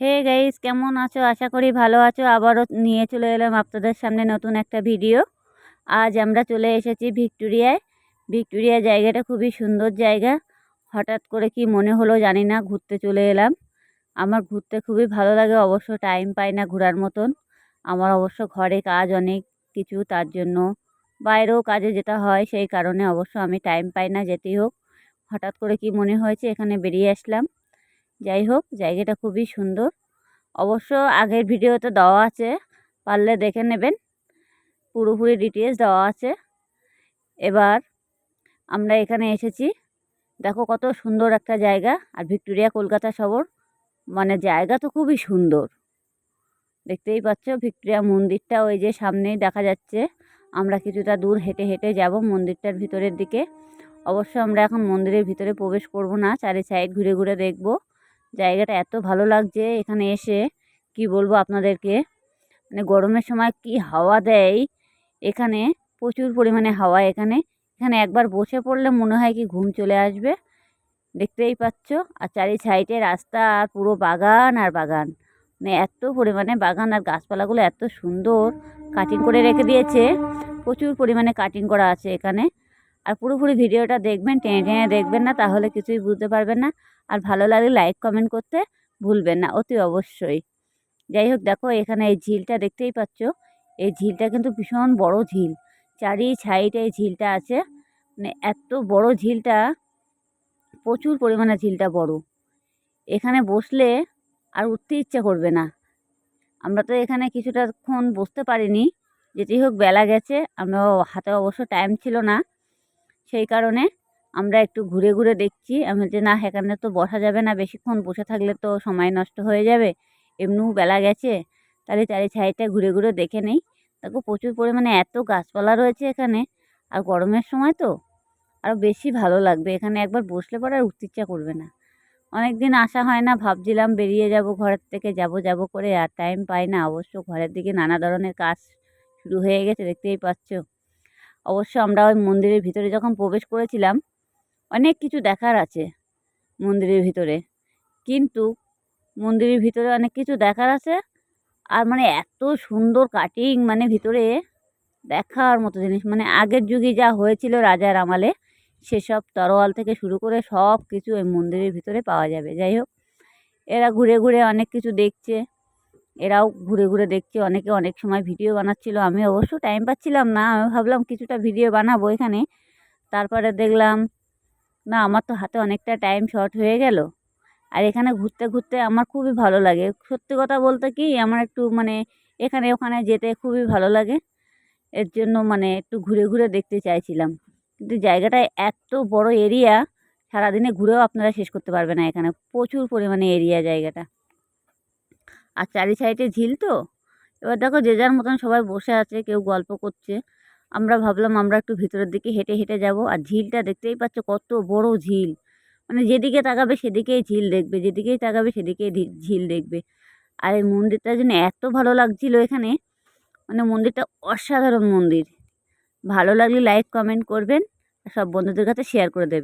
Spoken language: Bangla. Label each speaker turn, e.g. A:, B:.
A: হে গাইস কেমন আছো? আশা করি ভালো আছো। আবারও নিয়ে চলে এলাম আপনাদের সামনে নতুন একটা ভিডিও আজ আমরা চলে এসেছি ভিক্টোরিয়ায়। ভিক্টোরিয়া জায়গাটা খুবই সুন্দর জায়গা। হঠাৎ করে কি মনে হলো জানি না, ঘুরতে চলে এলাম। আমার ঘুরতে খুবই ভালো লাগে, অবশ্য টাইম পাই না ঘোরার মতন। আমার অবশ্য ঘরে কাজ অনেক কিছু, তার জন্য বাইরেও কাজে যেতে হয়, সেই কারণে অবশ্য আমি টাইম পাই না যেতেই হোক। হঠাৎ করে কি মনে হয়েছে, এখানে বেরিয়ে আসলাম। যাই হোক, জায়গাটা খুবই সুন্দর। অবশ্য আগের ভিডিওতে দেওয়া আছে, পারলে দেখে নেবেন। পুরোপুরি ডিটেলস দেওয়া আছে। এবার আমরা এখানে এসেছি। দেখো কত সুন্দর একটা জায়গা। আর ভিক্টোরিয়া কলকাতা শহর মানে জায়গা তো খুবই সুন্দর। দেখতেই পাচ্ছ, ভিক্টোরিয়া মন্দিরটা ওই যে সামনেই দেখা যাচ্ছে। আমরা কিছুটা দূর হেঁটে হেঁটে যাব মন্দিরটার ভিতরের দিকে। অবশ্য আমরা এখন মন্দিরের ভিতরে প্রবেশ করব না, চারি সাইড ঘুরে ঘুরে দেখব। জায়গাটা এত ভালো লাগছে এখানে এসে। কি বলব আপনাদেরকে? মানে গরমের সময় কি হাওয়া দেয়? এখানে প্রচুর পরিমাণে হাওয়া এখানে। এখানে একবার বসে পড়লে মনে হয় কি ঘুম চলে আসবে। দেখতেই পাচ্ছ। আর চারি সাইডে রাস্তা আর পুরো বাগান আর বাগান। মানে এত পরিমাণে বাগান আর গাছপালাগুলো এত সুন্দর। কাটিং করে রেখে দিয়েছে। প্রচুর পরিমাণে কাটিং করা আছে এখানে। আর পুরোপুরি ভিডিওটা দেখবেন, টেনে টেনে দেখবেন না, তাহলে কিছুই বুঝতে পারবেন না। আর ভালো লাগলে লাইক কমেন্ট করতে ভুলবেন না, অতি অবশ্যই। যাই হোক, দেখো এখানে এই ঝিলটা দেখতেই পাচ্ছ। এই ঝিলটা কিন্তু ভীষণ বড় ঝিল। চারি সাইডে এই ঝিলটা আছে। মানে এত বড় ঝিলটা, প্রচুর পরিমাণে ঝিলটা বড়। এখানে বসলে আর উঠতে ইচ্ছা করবে না। আমরা তো এখানে কিছুটাক্ষণ বসতে পারিনি। যেটি হোক, বেলা গেছে। আমরা হাতে অবশ্য টাইম ছিল না। সেই কারণে আমরা একটু ঘুরে ঘুরে দেখছি। আমি যে না সেখানে তো বসা যাবে না। বেশিক্ষণ বসে থাকলে তো সময় নষ্ট হয়ে যাবে। এমনিও বেলা গেছে। তাহলে চারি সাইডটা ঘুরে ঘুরে দেখে নেই। দেখো, প্রচুর পরিমাণে এত গাছপালা রয়েছে এখানে। আর গরমের সময় তো আরও বেশি ভালো লাগবে। এখানে একবার বসলে পরে আর উঠতে করবে না। অনেক দিন আসা হয় না। ভাবছিলাম বেরিয়ে যাব ঘরের থেকে। যাব যাব করে আর টাইম পাই না। অবশ্য ঘরের দিকে নানা ধরনের কাজ শুরু হয়ে গেছে, দেখতেই পাচ্ছ। অবশ্য আমরা ওই মন্দিরের ভিতরে যখন প্রবেশ করেছিলাম, অনেক কিছু দেখার আছে মন্দিরের ভিতরে। কিন্তু মন্দিরের ভিতরে অনেক কিছু দেখার আছে আর মানে এত সুন্দর কাটিং মানে ভিতরে দেখার মতো জিনিস। মানে আগের যুগে যা হয়েছিল রাজার আমলে, সেসব তরোয়াল থেকে শুরু করে সব কিছু ওই মন্দিরের ভিতরে পাওয়া যাবে। যাই হোক, এরা ঘুরে ঘুরে অনেক কিছু দেখছে। এরাও ঘুরে ঘুরে দেখছে, অনেকে অনেক সময় ভিডিও বানাচ্ছিল, আমি অবশ্য টাইম পাচ্ছিলাম না, আমি ভাবলাম কিছুটা ভিডিও বানাবো এখানে। তারপরে দেখলাম, না, আমার তো হাতে অনেকটা টাইম শর্ট হয়ে গেল। আর এখানে ঘুরতে ঘুরতে আমার খুবই ভালো লাগে। সত্যি কথা বলতে কি, আমার একটু মানে এখানে ওখানে যেতে খুবই ভালো লাগে। এর জন্য মানে একটু ঘুরে ঘুরে দেখতে চাইছিলাম। কিন্তু জায়গাটা এত বড় এরিয়া সারাদিনে ঘুরেও আপনারা শেষ করতে পারবে না এখানে। প্রচুর পরিমাণে এরিয়া জায়গাটা। আর চারি সাইডে ঝিল তো? এবার দেখো যে যার মতন সবাই বসে আছে, কেউ গল্প করছে। আমরা ভাবলাম আমরা একটু ভিতরের দিকে হেঁটে হেঁটে যাব। আর ঝিলটা দেখতেই পাচ্ছ কত বড় ঝিল। মানে যেদিকে তাকাবে সেদিকেই ঝিল দেখবে, যেদিকেই তাকাবে সেদিকেই ঝিল দেখবে। আর এই মন্দিরটা যেন এত ভালো লাগছিল এখানে। মানে মন্দিরটা অসাধারণ মন্দির। ভালো লাগলে লাইক, কমেন্ট করবেন। সব বন্ধুদের কাছে শেয়ার করে দেবেন।